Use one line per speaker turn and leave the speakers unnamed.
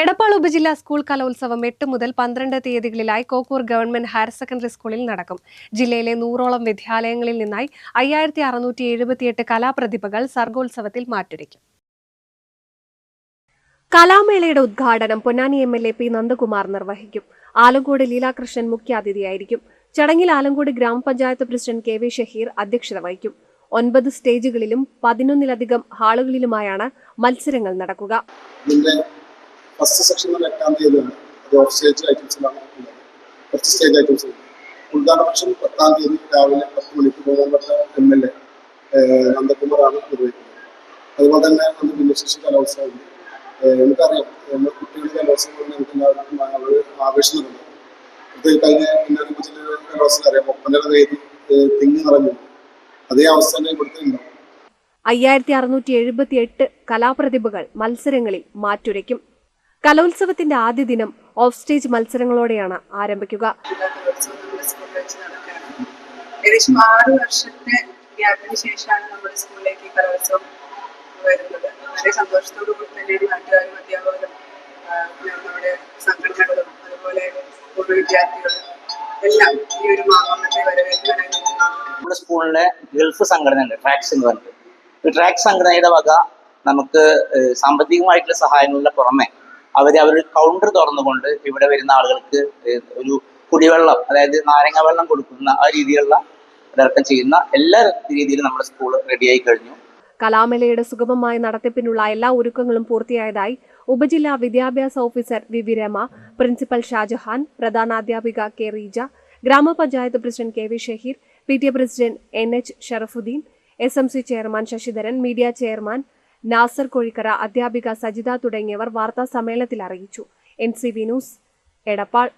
എടപ്പാൾ ഉപജില്ലാ സ്കൂൾ കലോത്സവം എട്ട് മുതൽ പന്ത്രണ്ട് തീയതികളിലായി കോക്കൂർ ഗവൺമെന്റ് ഹയർ സെക്കൻഡറി സ്കൂളിൽ നടക്കും. ജില്ലയിലെ നൂറോളം വിദ്യാലയങ്ങളിൽ നിന്നായി അയ്യായിരത്തി അറുന്നൂറ്റി എഴുപത്തിയെട്ട് കലാപ്രതിഭകൾ സർഗോത്സവത്തിൽ മാറ്റുരയ്ക്കും. കലാമേളയുടെ ഉദ്ഘാടനം Ponnani M L A P Nandakumar നിർവഹിക്കും. ആലങ്കോട് ലീലാകൃഷ്ണൻ മുഖ്യാതിഥിയായിരിക്കും. ചടങ്ങിൽ ആലങ്കോട് ഗ്രാമപഞ്ചായത്ത് പ്രസിഡന്റ് കെ വി ഷഹീർ അധ്യക്ഷത വഹിക്കും. ഒൻപത് സ്റ്റേജുകളിലും പതിനൊന്നിലധികം ഹാളുകളിലുമായാണ് മത്സരങ്ങൾ നടക്കുക.
ഫസ്റ്റ് സെക്ഷൻ എന്ന് എട്ടാം തീയതിയാണ് അത് ഓഫ് സ്റ്റേജ് ഐറ്റംസിലാണ് ഉള്ളത് ഫസ്റ്റ് സ്റ്റേജ് ഐറ്റംസ് ഉദ്ഘാടന ഫംഗ്ഷൻ പത്താം തീയതി രാവിലെ പത്ത് മണിക്ക് ബഹുമാനപ്പെട്ട എം എൽ എ നന്ദകുമാറാണ് നിർവഹിക്കുന്നത്. അതുപോലെ തന്നെ അന്ന് ഭിന്നശേഷി കലോത്സവം നമുക്കറിയാം നമ്മൾ കുട്ടികളുടെ കലോത്സവം കൊണ്ട് നമുക്ക് എല്ലാവർക്കും അവർ ഒരു ആവേശം നൽകുന്നത് ഇത് കഴിഞ്ഞ പിന്നെ കലോത്സവം അറിയാം. ഒപ്പനയുടെ തീയതി തിങ്ങി നിറഞ്ഞു. അതേ അവസ്ഥ തന്നെ ഇവിടുത്തെ
അയ്യായിരത്തി അറുന്നൂറ്റി എഴുപത്തി എട്ട് കലാപ്രതിഭകൾ മത്സരങ്ങളിൽ മാറ്റുരയ്ക്കും. കലോത്സവത്തിന്റെ ആദ്യ ദിനം ഓഫ് സ്റ്റേജ് മത്സരങ്ങളോടെയാണ് ആരംഭിക്കുക.
ഏകദേശം ആറ് വർഷത്തെ ഗ്യാപ്പിന് ശേഷമാണ് നമ്മുടെ സ്കൂളിലേക്ക് ഈ കലോത്സവം വരുന്നത്. വളരെ സന്തോഷത്തോടു കൂടി തന്നെ നാട്ടുകാരും അധ്യാപകരും നമ്മുടെ സംഘടനകളും അതുപോലെ സ്കൂൾ വിദ്യാർത്ഥികളും എല്ലാം ഈ ഒരു മാമത്തെ വരവേൽക്കാനായി
നമ്മുടെ സ്കൂളിലെ ഗൾഫ് സംഘടന ഉണ്ട് ട്രാക്സ് എന്ന് പറഞ്ഞിട്ട്. ഈ ട്രാക്സ് സംഘടനയുടെ വക നമുക്ക് സാമ്പത്തികമായിട്ടുള്ള സഹായങ്ങളുടെ പുറമെ അവർ അവർ കൗണ്ടർ തുറന്നുകൊണ്ട് ഇവിടെ വരുന്ന ആളുകൾക്ക് ഒരു കുടിവെള്ളം അതായത് നാരങ്ങ വെള്ളം കൊടുക്കുന്ന ആ രീതിയിലുള്ള ഇടക്കം ചെയ്യുന്ന എല്ലാ രീതിയിലും നമ്മുടെ സ്കൂൾ റെഡിയായി കഴിഞ്ഞു.
കലാമേളയുടെ സുഗമമായ നടത്തിപ്പിനുള്ള എല്ലാ ഒരുക്കങ്ങളും പൂർത്തിയായതായി ഉപജില്ലാ വിദ്യാഭ്യാസ officer V V Rama principal Shajahan പ്രധാനാധ്യാപിക K Reeja ഗ്രാമപഞ്ചായത്ത് president K V Shaheer P T A president N H Sharafuddin S M C chairman Sasidharan media chairman Nasar Kozhikkara അധ്യാപിക സജിത തുടങ്ങിയവർ വാർത്താ സമ്മേളനത്തിൽ അറിയിച്ചു. N C V news Edappal.